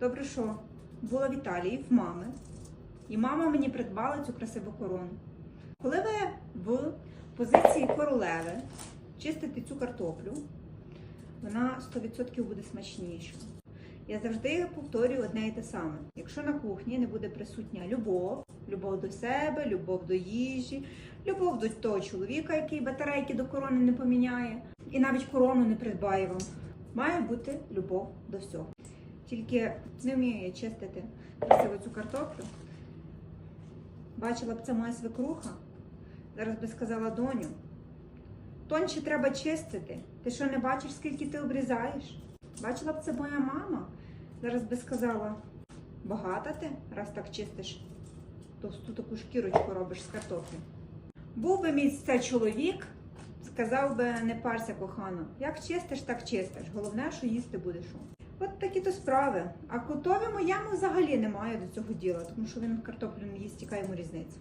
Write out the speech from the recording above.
Добре, що була в Італії в мами, і мама мені придбала цю красиву корону. Коли ви в позиції королеви чистите цю картоплю, вона 100% буде смачніша. Я завжди повторюю одне і те саме. Якщо на кухні не буде присутня любов, любов до себе, любов до їжі, любов до того чоловіка, який батарейки до корони не поміняє, і навіть корону не придбає вам, має бути любов до всього. Тільки не вмію я чистити красиво цю картоплю. Бачила б це моя свекруха. Зараз би сказала доню. Тонче треба чистити. Ти що не бачиш, скільки ти обрізаєш? Бачила б це моя мама. Зараз би сказала, багата ти, раз так чистиш, товсту таку шкірочку робиш з картоплі. Був би мій це чоловік, сказав би, не парся, кохано. Як чистиш, так чистиш. Головне, що їсти будеш. От такі то справи. А котові моєму взагалі немає до цього діла, тому що він картоплю не їсть, яка йому різниця.